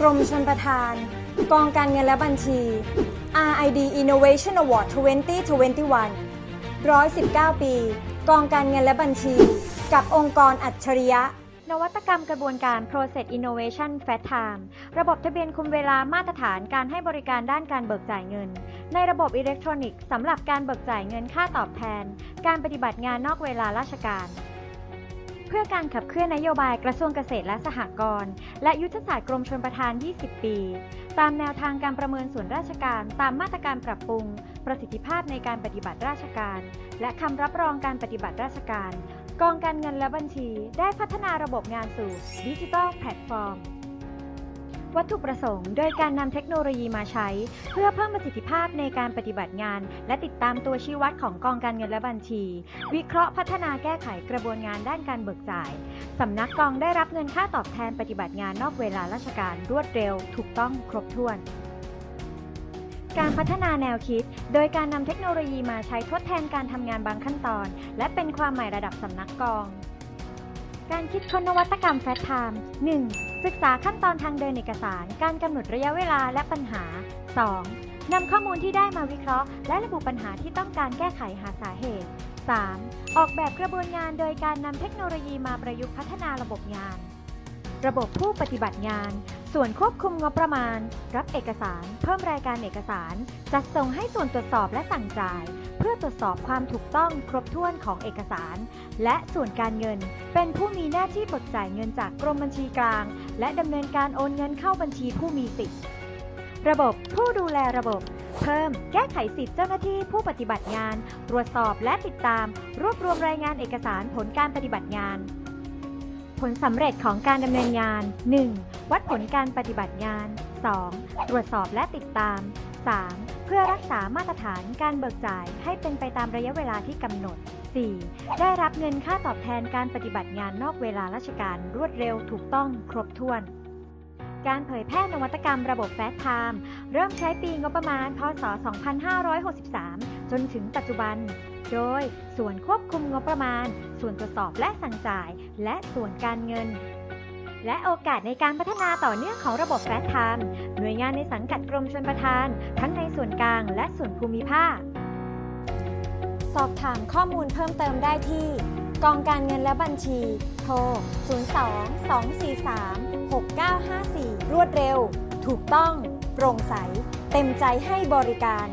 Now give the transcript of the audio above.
กรมชลประทาน กองการเงินและบัญชี RID Innovation Award 2021 119 ปี กองการเงินและบัญชี กับองค์กรอัจฉริยะ นวัตกรรมกระบวนการ Process Innovation Fast Time ระบบทะเบียนคุมเวลามาตรฐานการให้บริการด้านการเบิกจ่ายเงิน ในระบบอิเล็กทรอนิกส์สำหรับการเบิกจ่ายเงินค่าตอบแทน การปฏิบัติงานนอกเวลาราชการ เพื่อการขับเคลื่อนนโยบายกระทรวงเกษตรและสหกรณ์และยุทธศาสตร์กรมชลประทาน 20 ปี ตามแนวทางการประเมินส่วนราชการ ตามมาตรการปรับปรุง ประสิทธิภาพในการปฏิบัติราชการ และคำรับรองการปฏิบัติราชการ กองการเงินและบัญชี ได้พัฒนาระบบงานสู่ดิจิทัลแพลตฟอร์ม วัตถุประสงค์ โดยการนำเทคโนโลยีมาใช้ เพื่อเพิ่มประสิทธิภาพในการปฏิบัติงาน และติดตามตัวชี้วัดของกองการเงินและบัญชี วิเคราะห์พัฒนาแก้ไขกระบวนงานด้านการเบิกจ่ายสำนักกองได้รับเงินค่าตอบแทนปฏิบัติงานนอกเวลาราชการรวดเร็ว ถูกต้องครบถ้วนการพัฒนาแนวคิด โดยการนำเทคโนโลยีมาใช้ทดแทนการทำงานบางขั้นตอน และเป็นความใหม่ระดับสำนักกอง การคิดค้นนวัตกรรมแฟตไทม์ 1. ศึกษาขั้นตอนทางเดินเอกสาร การกำหนดระยะเวลาและปัญหา 2. นำข้อมูลที่ได้มาวิเคราะห์ และระบุปัญหาที่ต้องการแก้ไขหาสาเหตุ 3. ออกแบบกระบวนงานโดยการนำเทคโนโลยีมาประยุกต์พัฒนาระบบงาน ระบบผู้ปฏิบัติงาน ส่วนควบคุมงบประมาณ รับเอกสาร เพิ่มรายการเอกสาร จัดส่งให้ส่วนตรวจสอบและสั่งจ่าย เพื่อตรวจสอบความถูกต้องครบถ้วนของเอกสาร และส่วนการเงิน เป็นผู้มีหน้าที่เบิกจ่ายเงินจากกรมบัญชีกลาง และดำเนินการโอนเงินเข้าบัญชีผู้มีสิทธิ์ระบบผู้ดูแลระบบ เพิ่ม แก้ไขสิทธิเจ้าหน้าที่ผู้ปฏิบัติงาน ตรวจสอบและติดตาม รวบรวมรายงานเอกสารผลการปฏิบัติงาน ผลสำเร็จของการดำเนินงาน 1. วัดผลการปฏิบัติงาน 2. ตรวจสอบและติดตาม 3. เพื่อรักษามาตรฐานการเบิกจ่ายให้เป็นไปตามระยะเวลาที่กำหนด 4. ได้รับเงินค่าตอบแทนการปฏิบัติงานนอกเวลาราชการรวดเร็วถูกต้องครบถ้วน การเผยแพร่นวัตกรรมระบบแฟสไทม์เริ่มใช้ปีงบประมาณ พศ 2563 จนถึงปัจจุบัน โดยส่วนควบคุมงบประมาณ ส่วนตรวจสอบและสั่งจ่าย และส่วนการเงิน และโอกาสในการพัฒนาต่อเนื่องของระบบแฟสไทม์หน่วยงานในสังกัดกรมชลประทาน ทั้งในส่วนกลางและส่วนภูมิภาค สอบถามข้อมูลเพิ่มเติมได้ที่ กองการเงินและบัญชี โทร 02 243 6954 รวดเร็ว ถูกต้อง โปร่งใส เต็มใจให้บริการ